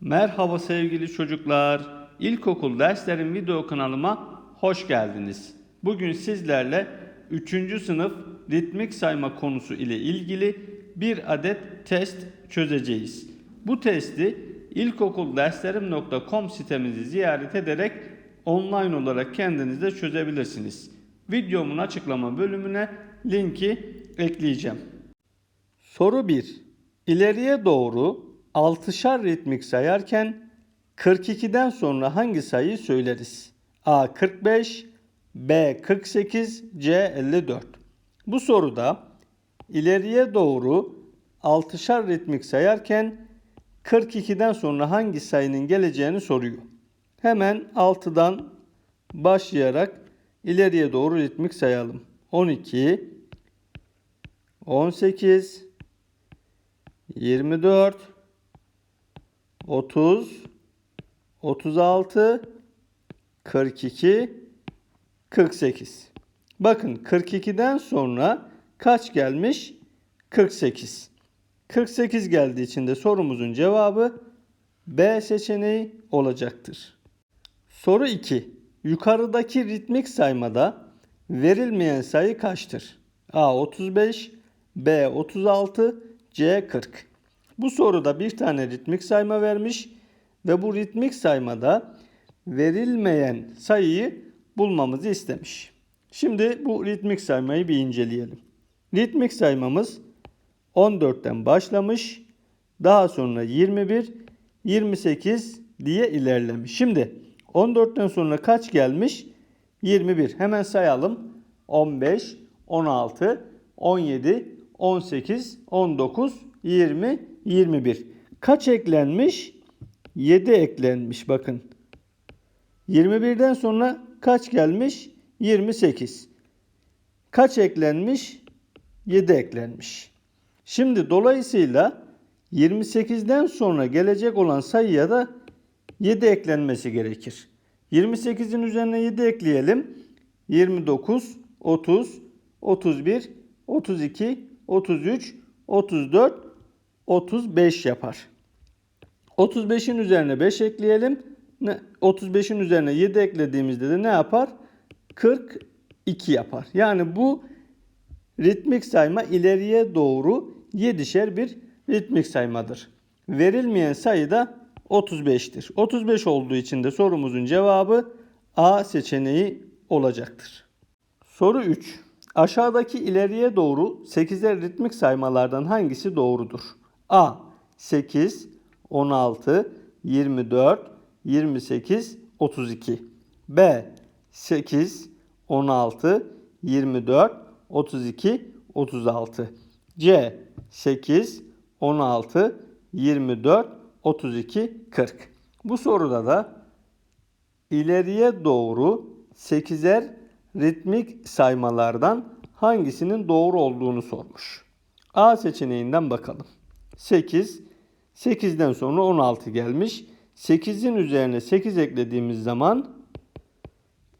Merhaba sevgili çocuklar. İlkokul derslerim video kanalıma hoş geldiniz. Bugün sizlerle 3. sınıf ritmik sayma konusu ile ilgili bir adet test çözeceğiz. Bu testi ilkokulderslerim.com sitemizi ziyaret ederek online olarak kendiniz de çözebilirsiniz. Videomun açıklama bölümüne linki ekleyeceğim. Soru 1. İleriye doğru 6'şar ritmik sayarken 42'den sonra hangi sayıyı söyleriz? A 45, B 48, C 54. Bu soruda ileriye doğru 6'şar ritmik sayarken 42'den sonra hangi sayının geleceğini soruyor. Hemen 6'dan başlayarak ileriye doğru ritmik sayalım. 12, 18, 24, 30, 36, 42, 48. Bakın 42'den sonra kaç gelmiş? 48. 48 geldiği için de sorumuzun cevabı B seçeneği olacaktır. Soru 2. Yukarıdaki ritmik saymada verilmeyen sayı kaçtır? A 35, B 36, C 40. Bu soruda bir tane ritmik sayma vermiş ve bu ritmik saymada verilmeyen sayıyı bulmamızı istemiş. Şimdi bu ritmik saymayı bir inceleyelim. Ritmik saymamız 14'ten başlamış. Daha sonra 21, 28 diye ilerlemiş. Şimdi 14'ten sonra kaç gelmiş? 21. Hemen sayalım. 15, 16, 17, 18, 19, 20, 21. Kaç eklenmiş? 7 eklenmiş bakın. 21'den sonra kaç gelmiş? 28. Kaç eklenmiş? 7 eklenmiş. Şimdi dolayısıyla 28'den sonra gelecek olan sayıya da 7 eklenmesi gerekir. 28'in üzerine 7 ekleyelim. 29, 30, 31, 32, 33, 34, 35 yapar. 35'in üzerine 5 ekleyelim. 35'in üzerine 7 eklediğimizde de ne yapar? 42 yapar. Yani bu ritmik sayma ileriye doğru 7'şer bir ritmik saymadır. Verilmeyen sayı da 35'tir. 35 olduğu için de sorumuzun cevabı A seçeneği olacaktır. Soru 3. Aşağıdaki ileriye doğru 8'er ritmik saymalardan hangisi doğrudur? A. 8, 16, 24, 28, 32. B. 8, 16, 24, 32, 36. C. 8, 16, 24, 32, 40. Bu soruda da ileriye doğru 8'er ritmik saymalardan hangisinin doğru olduğunu sormuş. A seçeneğinden bakalım. 8, 8'den sonra 16 gelmiş. 8'in üzerine 8 eklediğimiz zaman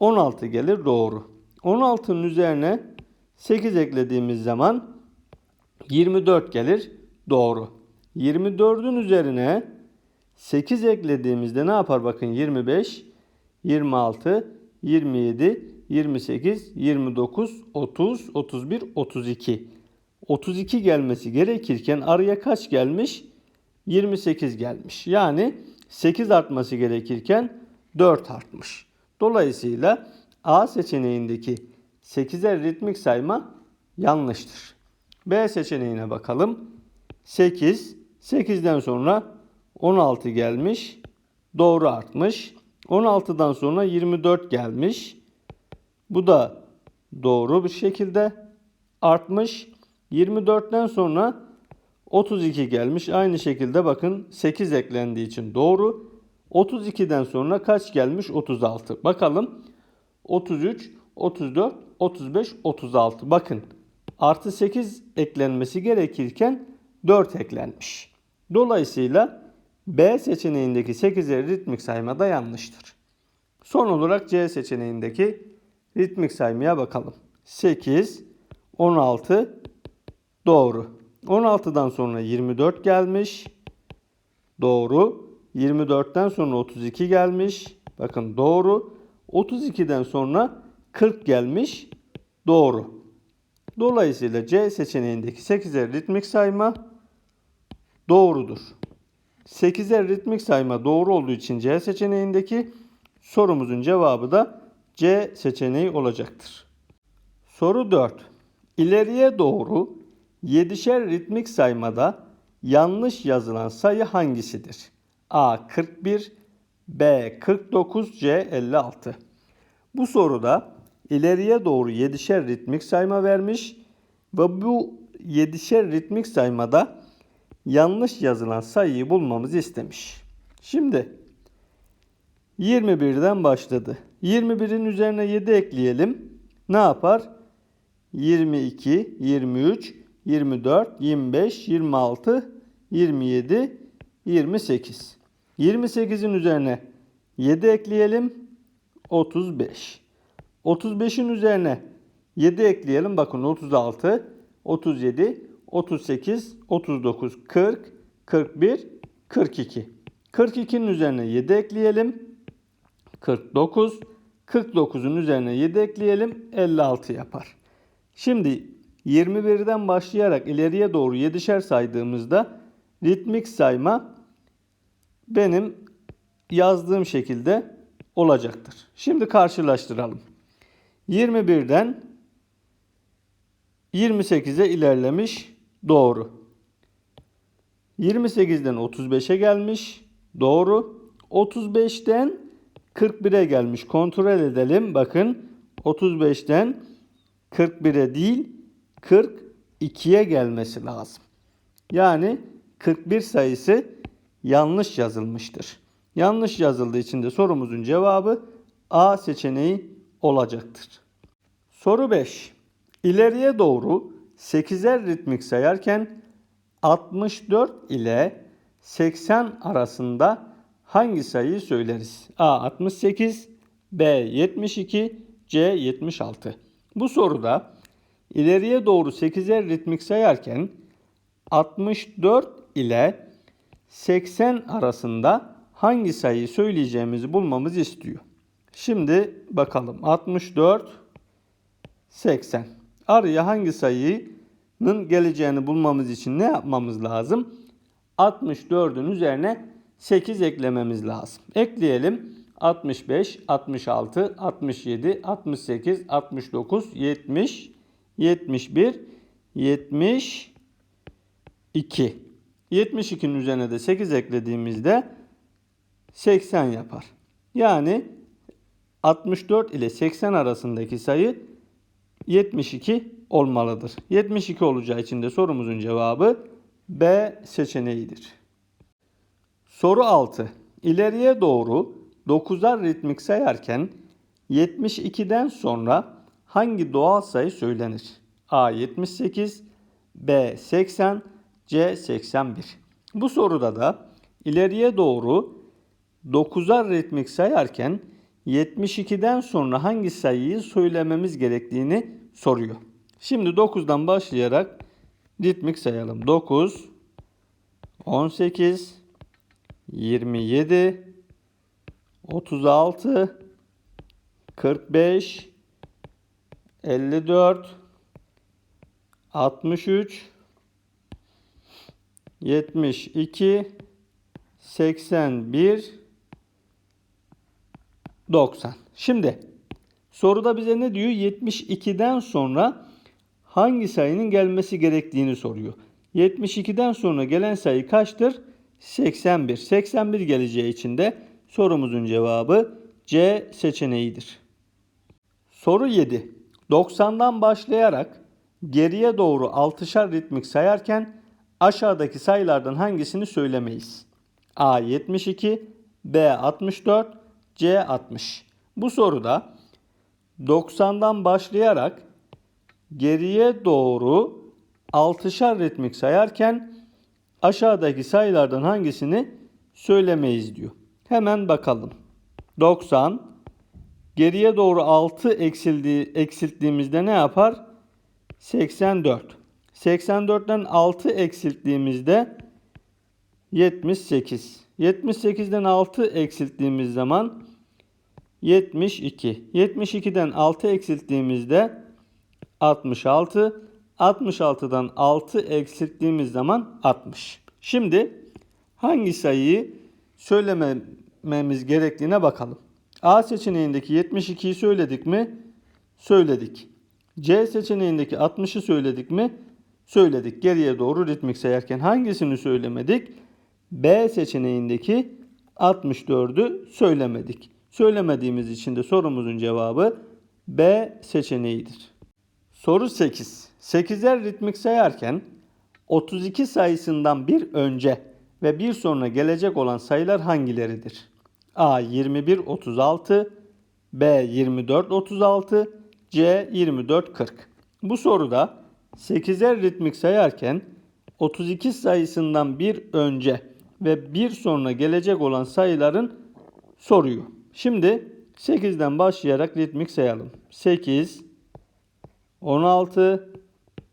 16 gelir doğru. 16'nın üzerine 8 eklediğimiz zaman 24 gelir doğru. 24'ün üzerine 8 eklediğimizde ne yapar bakın 25, 26, 27, 28, 29, 30, 31, 32. 32 gelmesi gerekirken araya kaç gelmiş? 28 gelmiş. Yani 8 artması gerekirken 4 artmış. Dolayısıyla A seçeneğindeki 8'er ritmik sayma yanlıştır. B seçeneğine bakalım. 8, 8'den sonra 16 gelmiş. Doğru artmış. 16'dan sonra 24 gelmiş. Bu da doğru bir şekilde artmış. 24'ten sonra 32 gelmiş. Aynı şekilde bakın 8 eklendiği için doğru. 32'den sonra kaç gelmiş? 36. Bakalım. 33, 34, 35, 36. Bakın artı 8 eklenmesi gerekirken 4 eklenmiş. Dolayısıyla B seçeneğindeki 8'er ritmik sayma da yanlıştır. Son olarak C seçeneğindeki ritmik saymaya bakalım. 8, 16 doğru. 16'dan sonra 24 gelmiş. Doğru. 24'ten sonra 32 gelmiş. Bakın doğru. 32'den sonra 40 gelmiş. Doğru. Dolayısıyla C seçeneğindeki 8'er ritmik sayma doğrudur. 8'er ritmik sayma doğru olduğu için C seçeneğindeki sorumuzun cevabı da C seçeneği olacaktır. Soru 4. İleriye doğru 7'şer ritmik saymada yanlış yazılan sayı hangisidir? A 41, B 49, C 56. Bu soruda ileriye doğru 7'şer ritmik sayma vermiş ve bu 7'şer ritmik saymada yanlış yazılan sayıyı bulmamızı istemiş. Şimdi 21'den başladı. 21'in üzerine 7 ekleyelim. Ne yapar? 22, 23, 24, 25, 26, 27, 28. 28'in üzerine 7 ekleyelim. 35. 35'in üzerine 7 ekleyelim. Bakın 36, 37, 38, 39, 40, 41, 42. 42'nin üzerine 7 ekleyelim. 49. 49'un üzerine 7 ekleyelim. 56 yapar. Şimdi 21'den başlayarak ileriye doğru 7'şer saydığımızda ritmik sayma benim yazdığım şekilde olacaktır. Şimdi karşılaştıralım. 21'den 28'e ilerlemiş. Doğru. 28'den 35'e gelmiş. Doğru. 35'ten 41'e gelmiş. Kontrol edelim. Bakın 35'ten 41'e değil 42'ye gelmesi lazım. Yani 41 sayısı yanlış yazılmıştır. Yanlış yazıldığı için de sorumuzun cevabı A seçeneği olacaktır. Soru 5. İleriye doğru 8'er ritmik sayarken 64 ile 80 arasında hangi sayıyı söyleriz? A 68, B 72, C 76. Bu soruda ileriye doğru 8'er ritmik sayarken 64 ile 80 arasında hangi sayıyı söyleyeceğimizi bulmamızı istiyor. Şimdi bakalım 64 80. Araya hangi sayının geleceğini bulmamız için ne yapmamız lazım? 64'ün üzerine 8 eklememiz lazım. Ekleyelim. 65, 66, 67, 68, 69, 70, 71, 72. 72'nin üzerine de 8 eklediğimizde 80 yapar. Yani 64 ile 80 arasındaki sayı 72 olmalıdır. 72 olacağı için de sorumuzun cevabı B seçeneğidir. Soru 6. İleriye doğru 9'ar ritmik sayarken 72'den sonra hangi doğal sayı söylenir? A 78, B 80, C 81. Bu soruda da ileriye doğru 9'ar ritmik sayarken 72'den sonra hangi sayıyı söylememiz gerektiğini soruyor. Şimdi 9'dan başlayarak ritmik sayalım. 9, 18, 27, 36, 45, 54, 63, 72, 81, 90. Şimdi soruda bize ne diyor? 72'den sonra hangi sayının gelmesi gerektiğini soruyor. 72'den sonra gelen sayı kaçtır? 81. 81 geleceği için de sorumuzun cevabı C seçeneğidir. Soru 7. 90'dan başlayarak geriye doğru 6'şar ritmik sayarken aşağıdaki sayılardan hangisini söylemeyiz? A 72, B 64, C 60. Bu soruda 90'dan başlayarak geriye doğru 6'şar ritmik sayarken aşağıdaki sayılardan hangisini söylemeyiz diyor. Hemen bakalım. 90 geriye doğru 6 eksildiği, eksilttiğimizde ne yapar? 84. 84'ten 6 eksilttiğimizde 78. 78'den 6 eksilttiğimiz zaman 72. 72'den 6 eksilttiğimizde 66. 66'dan 6 eksilttiğimiz zaman 60. Şimdi hangi sayıyı söylememiz gerektiğine bakalım. A seçeneğindeki 72'yi söyledik mi? Söyledik. C seçeneğindeki 60'ı söyledik mi? Söyledik. Geriye doğru ritmik sayarken hangisini söylemedik? B seçeneğindeki 64'ü söylemedik. Söylemediğimiz için de sorumuzun cevabı B seçeneğidir. Soru 8. 8'er ritmik sayarken 32 sayısından bir önce ve bir sonra gelecek olan sayılar hangileridir? A 21 36, B 24 36, C 24 40. Bu soruda 8'er ritmik sayarken 32 sayısından bir önce ve bir sonra gelecek olan sayıların soruyor. Şimdi 8'den başlayarak ritmik sayalım. 8, 16,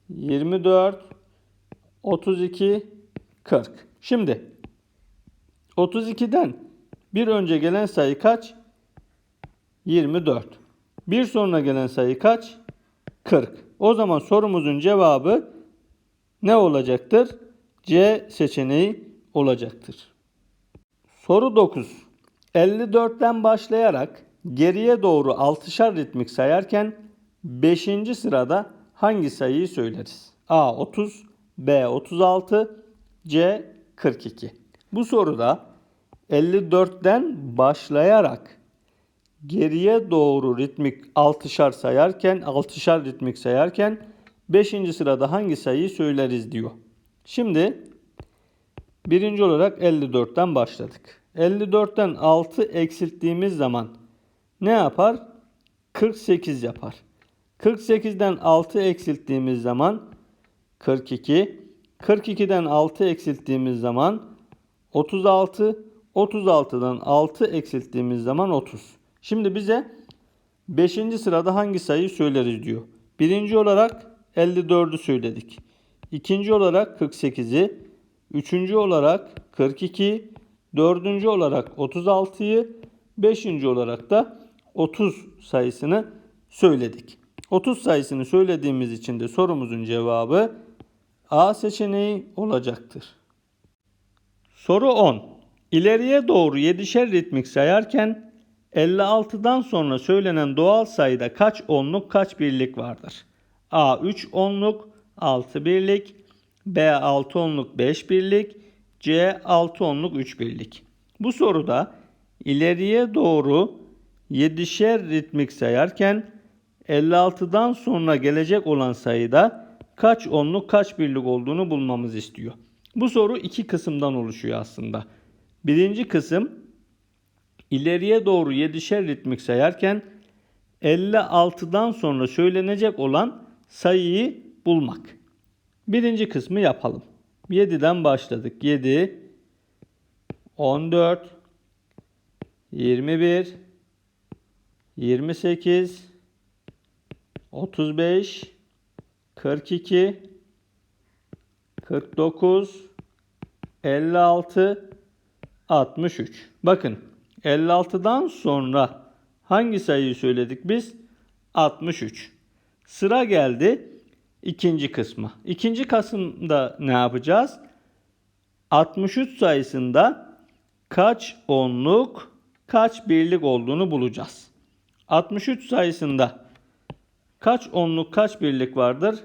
24, 32, 40. Şimdi 32'den bir önce gelen sayı kaç? 24. Bir sonra gelen sayı kaç? 40. O zaman sorumuzun cevabı ne olacaktır? C seçeneği olacaktır. Soru 9. 54'ten başlayarak geriye doğru 6'şar ritmik sayarken 5. sırada hangi sayıyı söyleriz? A 30, B 36, C 42. Bu soruda 54'ten başlayarak geriye doğru ritmik 6'şar sayarken, 6'şar ritmik sayarken 5. sırada hangi sayıyı söyleriz diyor. Şimdi birinci olarak 54'ten başladık. 54'ten 6 eksilttiğimiz zaman ne yapar? 48 yapar. 48'den 6 eksilttiğimiz zaman 42. 42'den 6 eksilttiğimiz zaman 36. 36'dan 6 eksilttiğimiz zaman 30. Şimdi bize 5. sırada hangi sayıyı söyleriz diyor. Birinci olarak 54'ü söyledik. İkinci olarak 48'i. Üçüncü olarak 42. Dördüncü olarak 36'yı. Beşinci olarak da 30 sayısını söyledik. 30 sayısını söylediğimiz için de sorumuzun cevabı A seçeneği olacaktır. Soru 10. İleriye doğru 7'şer ritmik sayarken 56'dan sonra söylenen doğal sayıda kaç onluk kaç birlik vardır? A 3 onluk 6 birlik, B 6 onluk 5 birlik, C 6 onluk 3 birlik. Bu soruda ileriye doğru 7'şer ritmik sayarken 56'dan sonra gelecek olan sayıda kaç onluk kaç birlik olduğunu bulmamız istiyor. Bu soru iki kısımdan oluşuyor aslında. Birinci kısım ileriye doğru 7'şer ritmik sayarken 56'dan sonra söylenecek olan sayıyı bulmak. Birinci kısmı yapalım. 7'den başladık. 7, 14, 21, 28, 35, 42, 49, 56, 63. Bakın 56'dan sonra hangi sayıyı söyledik biz? 63. Sıra geldi ikinci kısma. İkinci kısımda ne yapacağız? 63 sayısında kaç onluk, kaç birlik olduğunu bulacağız. 63 sayısında kaç onluk, kaç birlik vardır?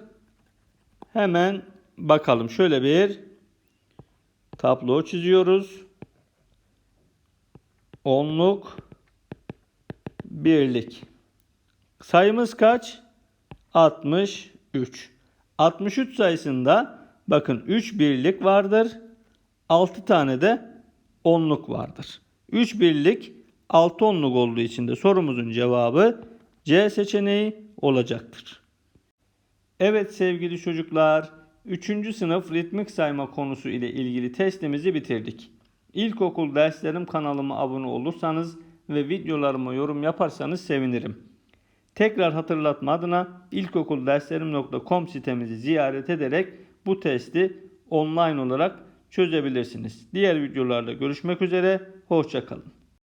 Hemen bakalım. Şöyle bir tablo çiziyoruz. Onluk, birlik. Sayımız kaç? 63. 63 sayısında bakın 3 birlik vardır. 6 tane de onluk vardır. 3 birlik 6 onluk olduğu için de sorumuzun cevabı C seçeneği olacaktır. Evet sevgili çocuklar, 3. sınıf ritmik sayma konusu ile ilgili testimizi bitirdik. İlkokul derslerim kanalıma abone olursanız ve videolarıma yorum yaparsanız sevinirim. Tekrar hatırlatma adına ilkokulderslerim.com sitemizi ziyaret ederek bu testi online olarak çözebilirsiniz. Diğer videolarda görüşmek üzere. Hoşçakalın.